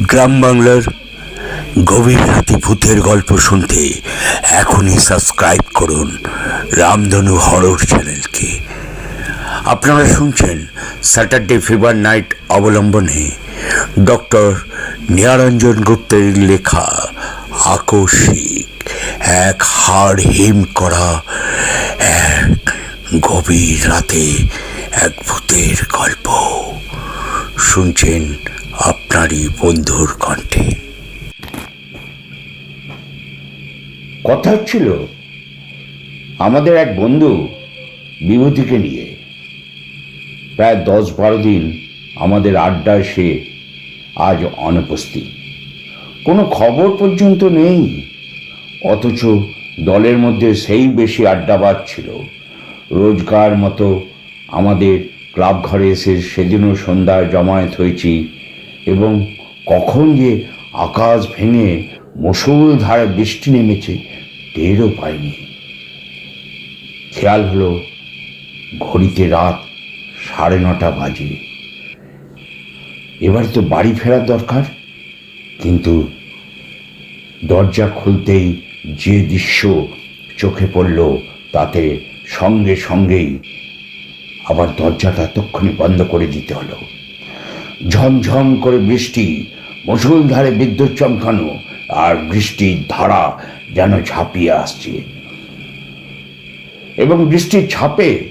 গ্রাম বাংলার গভীর রাতে ভূতের গল্প শুনতে এখনই সাবস্ক্রাইব করুন রামধনু হরর চ্যানেলকে আপনারা শুনছেন স্যাটারডে ফিভার নাইট অবলম্বনে ডক্টর নিয়ারঞ্জন গুপ্তের লেখা আকস্মিক, এক হাড় হিম করা, এক গভীর রাতে এক ভূতের গল্প। শুনছেন আপনারই বন্ধুর কণ্ঠে। কথা হচ্ছিল আমাদের এক বন্ধু বিভূতিকে নিয়ে। প্রায় দশ বারো দিন আমাদের আড্ডায় সে আজ অনুপস্থিত। কোনো খবর পর্যন্ত নেই, অথচ দলের মধ্যে সেই বেশি আড্ডাবাদ ছিল। রোজকার মতো আমাদের ক্লাব ঘরে এসে সেদিনও সন্ধ্যায় জমায়েত হয়েছি এবং কখন যে আকাশ ভেঙে মুসলধারে বৃষ্টি নেমেছে, টেরও পাইনি। খেয়াল হলো, ঘড়িতে রাত সাড়ে নটা বাজে। এবার তো বাড়ি ফেরার দরকার, কিন্তু দরজা খুলতেই যে দৃশ্য চোখে পড়ল, তাতে সঙ্গে সঙ্গেই আবার দরজাটা তক্ষণি বন্ধ করে দিতে হলো। ঝমঝম করে বৃষ্টি মুসলধারে বিদ্যুৎ চমকানো, আর বৃষ্টির ধারা যেন ঝাঁপিয়ে আসছে। এবং বৃষ্টির ছাপে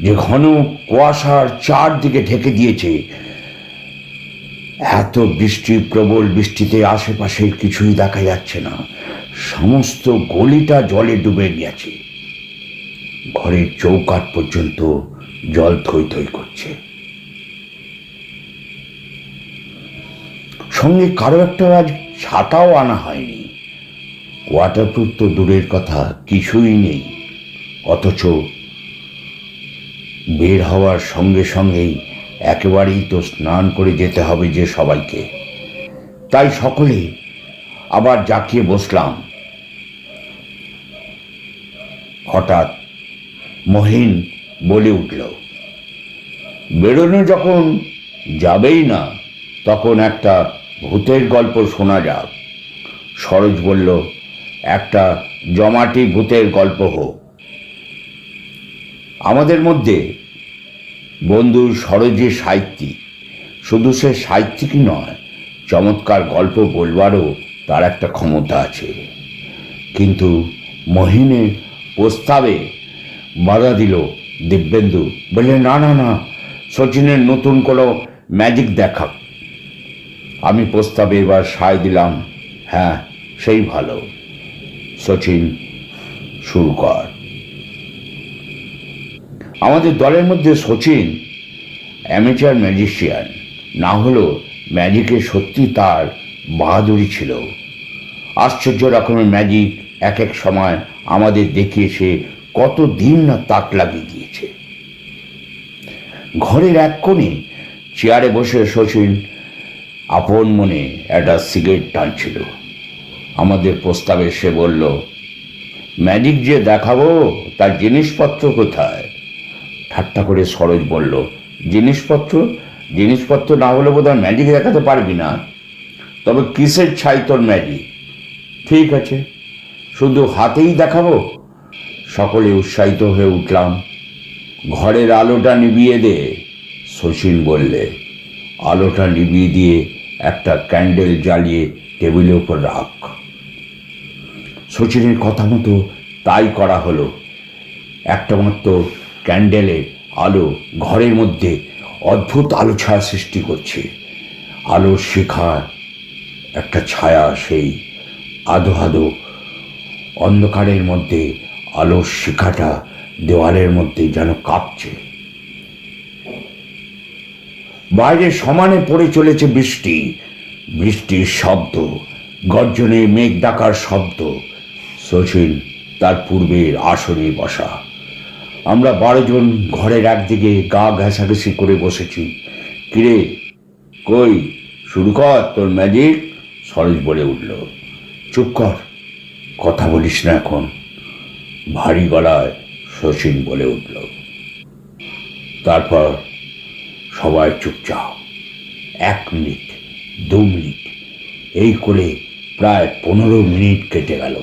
যে ঘন কুয়াশার চারদিকে ঢেকে দিয়েছে, এত বৃষ্টি, প্রবল বৃষ্টিতে আশেপাশে কিছুই দেখা যাচ্ছে না। সমস্ত গলিটা জলে ডুবে গেছে। ঘরের চৌকাট পর্যন্ত জল থই থই করছে। সঙ্গে কারও একটা আজ ছাতাও আনা হয়নি। ওয়াটারপ্রুফ তো দূরের কথা, কিছুই নেই। অথচ বের হওয়ার সঙ্গে সঙ্গেই একেবারেই তো স্নান করে যেতে হবে যে সবাইকে। তাই সকলে আবার জাকিয়ে বসলাম। হঠাৎ মহিন বলে উঠল, বেরোনো যখন যাবেই না, তখন একটা ভূতের গল্প শোনা যাক। সরোজ বলল, একটা জমাটি ভূতের গল্প হোক। আমাদের মধ্যে বন্ধু সরোজে সাহিত্যিক। শুধু সে সাহিত্যিকই নয়, চমৎকার গল্প বলবারও তার একটা ক্ষমতা আছে। কিন্তু মহিনের প্রস্তাবে বাধা দিল দিব্যেন্দু। বললে, না না না, সচিনের নতুন কোনো ম্যাজিক দেখাক। আমি প্রস্তাবে এবার সায় দিলাম হ্যাঁ সেই ভালো। সচিন, শুরু কর। আমাদের দলের মধ্যে সচিন অ্যামেচার ম্যাজিশিয়ান না হলেও ম্যাজিকে সত্যি তার বাহাদুরি ছিল। আশ্চর্য রকমের ম্যাজিক এক এক সময় আমাদের দেখিয়েছে, কত দিন না তাক লাগিয়ে দিয়েছে। ঘরের এক কোণে চেয়ারে বসে সচিন আপন মনে একটা সিগারেট টানছিল। আমাদের প্রস্তাবে সে বলল, ম্যাজিক যে দেখাবো, তার জিনিসপত্র কোথায়? ঠাট্টা করে সরোজ বলল, জিনিসপত্র? জিনিসপত্র না হলে বোধহয় ম্যাজিক দেখাতে পারবি না। তবে কিসের ছাই তোর ম্যাজিক? ঠিক আছে, শুধু হাতেই দেখাবো। সকলে উৎসাহিত হয়ে উঠলাম। ঘরের আলোটা নিবিয়ে দে, শচীন বললে। আলোটা নিবিয়ে দিয়ে একটা ক্যান্ডেল জ্বালিয়ে টেবিলের উপর রাখ। শচীনের কথা মতো তাই করা হলো। একটা মাত্র ক্যান্ডেলের আলো ঘরের মধ্যে অদ্ভুত আলো ছায়া সৃষ্টি করছে। আলোর শিখার একটা ছায়া সেই আধো আধো অন্ধকারের মধ্যে আলোর শিখাটা দেওয়ালের মধ্যে যেন কাঁপছে। বাইরে সমানে পড়ে চলেছে বৃষ্টি। বৃষ্টির শব্দ, গর্জনে মেঘ ডাকার শব্দ সচিন তার পূর্বের আসনে বসা। আমরা বারো জন ঘরের একদিকে গা ঘেঁষাঘেঁষি করে বসেছি। কিরে, কই, শুরু কর তোর ম্যাজিক সরোজ বলে উঠল। চুপ কর, কথা বলিস না এখন। ভারী গলায় শচীন বলে উঠল। তারপর সবাই চুপচাপ। এক মিনিট, দু মিনিট, এই করে প্রায় পনেরো মিনিট কেটে গেল।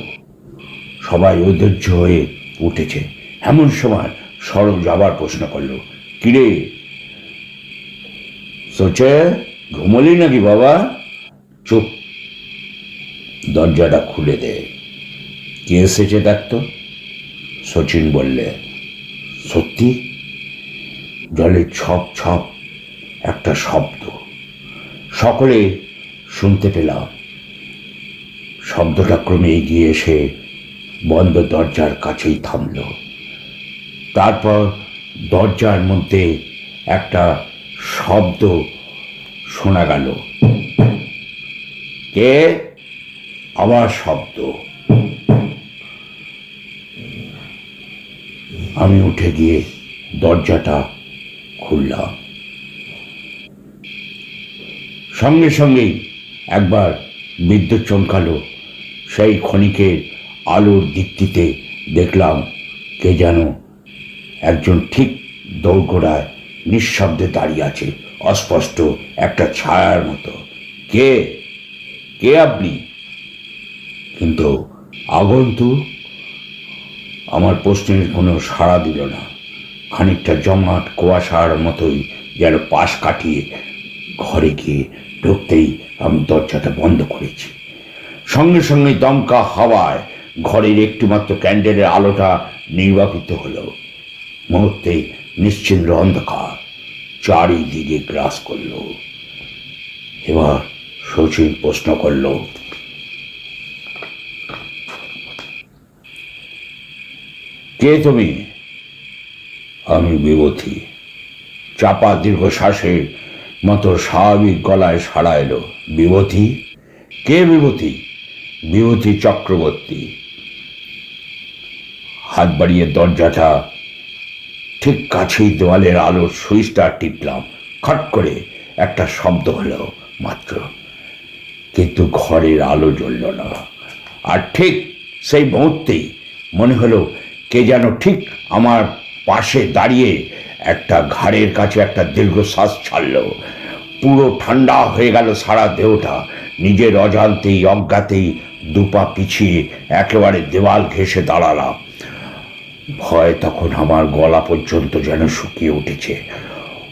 সবাই ঐধর্য হয়ে উঠেছে। এমন সময় সরোজ আবার প্রশ্ন করল, কিরে? সোচে, ঘুমলি নাকি বাবা? চুপ। দরজাটা খুলে দে। কে এসেছে দেখতো সচিন বললে, সত্যি? জলে ছপ ছপ একটা শব্দ। সকলে শুনতে পেলাম। শব্দটা ক্রমে এগিয়ে এসে বন্ধ দরজার কাছেই থামল। তারপর দরজার মধ্যে একটা শব্দ শোনা গেল। কে? আবার শব্দ। আমি উঠে গিয়ে দরজাটা খুললাম। সঙ্গে সঙ্গেই একবার বিদ্যুৎ চমকালো। সেই ক্ষণিকের আলোর দীপ্তিতে দেখলাম কে যেন একজন ঠিক দৌড়গোড়ায় নিঃশব্দে দাঁড়িয়ে আছে, অস্পষ্ট একটা ছায়ার মতো। কে? কে আপনি? কিন্তু আগন্তুক আমার প্রশ্নের কোনো সাড়া দিল না। খানিকটা জমাট, কুয়াশার মতোই যেন পাশ কাটিয়ে ঘরে গিয়ে ঢুকতেই আমি দরজাটা বন্ধ করেছি। সঙ্গে সঙ্গে দমকা হাওয়ায় ঘরের একটিমাত্র ক্যান্ডেলের আলোটা নির্বাপিত হলো। মুহূর্তে নিশ্চিন্দ্র অন্ধকার, চারিদিকে গ্রাস করল। এবার শচীন প্রশ্ন করল, কে তুমি? আমি বিভূতি। চাপা দীর্ঘশ্বাসের মতো স্বাভাবিক গলায় সাড়া এলো। বিভূতি? কে বিভূতি? বিভূতি চক্রবর্তী। হাত বাড়িয়ে দরজাটা ঠিক কাছেই দেওয়ালের আলোর সুইচটা টিপলাম। খট করে একটা শব্দ হলো মাত্র। কিন্তু ঘরের আলো জ্বলল না। আর ঠিক সেই মুহূর্তেই মনে হলো কে যেন ঠিক আমার পাশে দাঁড়িয়ে একটা ঘাড়ের কাছে একটা দীর্ঘশ্বাস ছাড়লো। পুরো ঠান্ডা হয়ে গেল সারা দেহটা। নিজের অজান্তেই, অজ্ঞাতেই দুপা পিছিয়ে একেবারে দেওয়াল ঘেঁষে দাঁড়ালাম। ভয় তখন আমার গলা পর্যন্ত যেন শুকিয়ে উঠেছে।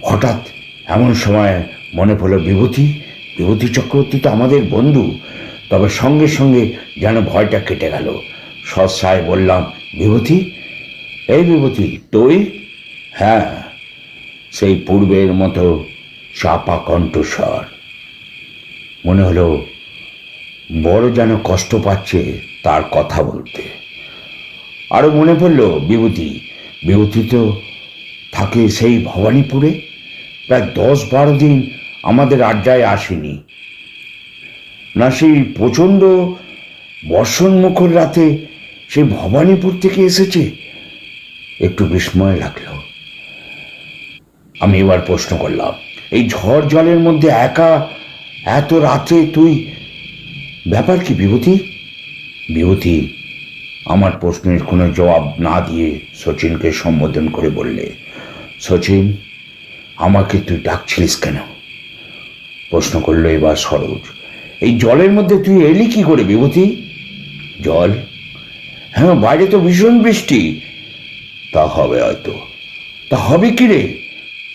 হঠাৎ এমন সময় মনে পড়ল, বিভূতি বিভূতি চক্রবর্তী তো আমাদের বন্ধু। তবে সঙ্গে সঙ্গে যেন ভয়টা কেটে গেল। সস্যায় বললাম, বিভূতি? এই বিভূতি, তুই? হ্যাঁ। সেই পূর্বের মতো চাপা কণ্ঠস্বর। মনে হলো, বড় যেন কষ্ট পাচ্ছে তার কথা বলতে। আরও মনে পড়ল, বিভূতি বিভূতি তো থাকে সেই ভবানীপুরে। প্রায় দশ বারো দিন আমাদের আড্ডায় আসেনি। না সেই প্রচণ্ড বর্ষণমুখর রাতে সে ভবানীপুর থেকে এসেছে। একটু বিস্ময় লাগল। আমি এবার প্রশ্ন করলাম, এই ঝড় জলের মধ্যে একা এত রাতে তুই, ব্যাপার কি বিভূতি? বিভূতি, আমার প্রশ্নের কোনো জবাব না দিয়ে সচিনকে সম্বোধন করে বললে, সচিন, আমাকে তুই ডাকছিলিস কেন? প্রশ্ন করল এবার সরোজ, এই জলের মধ্যে তুই এলি কি করে বিভূতি? জল? হ্যাঁ বাইরে তো ভীষণ বৃষ্টি। তা হবে হয়তো। তা হবে কি রে?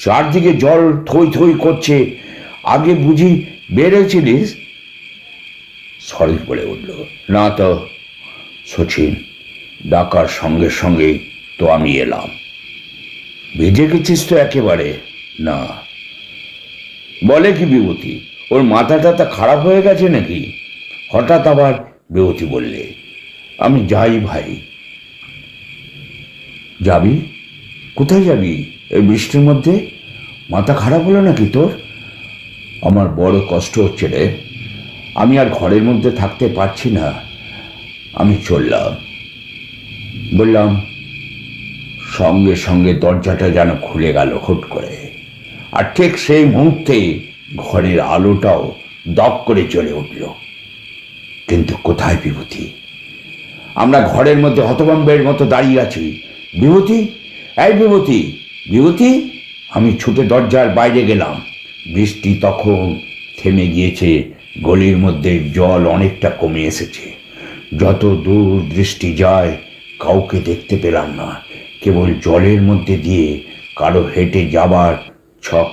চারদিকে জল থই থই করছে। আগে বুঝি বেড়েছিলিস? সরোজ বলে উঠল। না তো, সচিন, ডাকার সঙ্গে সঙ্গেই তো আমি এলাম। ভেজে গেছিস তো একেবারে? না। বলে কি বিভূতি? ওর মাথাটা তা খারাপ হয়ে গেছে নাকি? হঠাৎ আবার বিভূতি বললে, আমি যাই ভাই। যাবি? কোথায় যাবি? এই বৃষ্টির মধ্যে মাথা খারাপ হলো নাকি তোর? আমার বড় কষ্ট হচ্ছে রে। আমি আর ঘরের মধ্যে থাকতে পারছি না। আমি চললাম। বললাম, সঙ্গে সঙ্গে দরজাটা যেন খুলে গেল হুট করে। আর ঠিক সেই মুহূর্তে ঘরের আলোটাও দপ করে চলে উঠল। কিন্তু কোথায় বিভূতি? আমরা ঘরের মধ্যে হতভম্বের মতো দাঁড়িয়ে আছি। বিভূতি? এই বিভূতি! বিভূতি, আমি ছুটে দরজার বাইরে গেলাম। বৃষ্টি তখন থেমে গিয়েছে, গলির মধ্যে জল অনেকটা কমে এসেছে। যত দূর দৃষ্টি যায়, কাউকে দেখতে পেলাম না। কেবল জলের মধ্যে দিয়ে কারও হেঁটে যাবার ছপ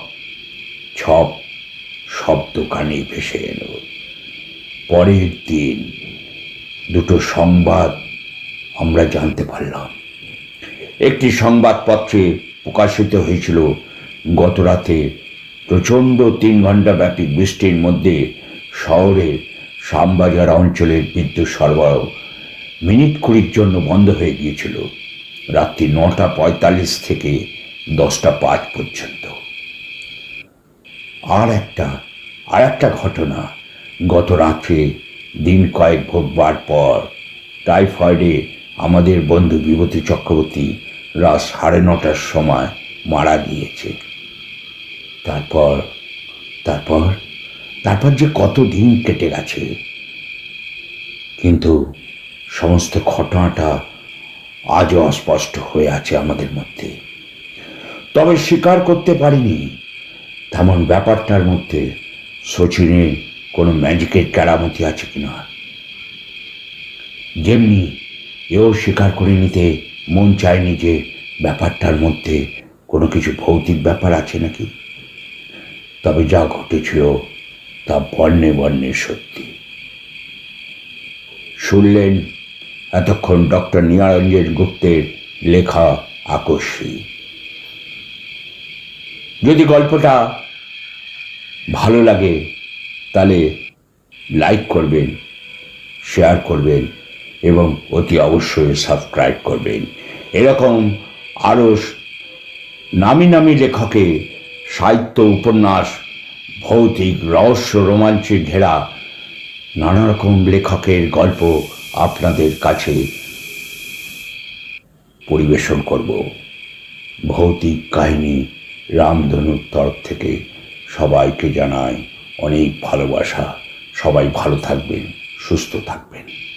ছপ শব্দ কানে ভেসে এলো। পরের দিন দুটো সংবাদ আমরা জানতে পারলাম। একটি সংবাদপত্রে প্রকাশিত হয়েছিল। গত রাতে প্রচণ্ড তিন ঘণ্টা ব্যাপী বৃষ্টির মধ্যে শহরের শ্যামবাজার অঞ্চলের বিদ্যুৎ সরবরাহ মিনিট কুড়ির জন্য বন্ধ হয়ে গিয়েছিল। রাত্রি নটা পঁয়তাল্লিশ থেকে দশটা পাঁচ পর্যন্ত। আর একটা আর একটা ঘটনা গত রাত্রে দিন কয়েক ভোগবার পর টাইফয়েডে আমাদের বন্ধু বিভূতি চক্রবর্তী রাত সাড়ে নটার সময় মারা গিয়েছে। তারপর তারপর তারপর যে কত দিন কেটে গেছে। কিন্তু সমস্ত ঘটনাটা আজও অস্পষ্ট হয়ে আছে আমাদের মধ্যে। তবে স্বীকার করতে পারিনি, তেমন ব্যাপারটার মধ্যে শচীনের কোনো ম্যাজিকের কেরামতি আছে কিনা। যেমনি এও স্বীকার করে নিতে মন চায়নি যে ব্যাপারটার মধ্যে কোনো কিছু ভৌতিক ব্যাপার আছে নাকি? তবে যা ঘটেছিল তা বর্ণে বর্ণে সত্যি। শুনলেন এতক্ষণ ডক্টর নিয়ারঞ্জন গুপ্তের লেখা আকস্মী যদি গল্পটা ভালো লাগে, তাহলে লাইক করবেন, শেয়ার করবেন এবং অতি অবশ্যই সাবস্ক্রাইব করবেন। এরকম আরও নামি নামি লেখকে সাহিত্য উপন্যাস, ভৌতিক রহস্য রোমাঞ্চে ঘেরা নানা রকম লেখকের গল্প আপনাদের কাছে পরিবেশন করব। ভৌতিক কাহিনী রামধনুর তরফ থেকে সবাইকে জানাই অনেক ভালোবাসা। সবাই ভালো থাকবেন, সুস্থ থাকবেন।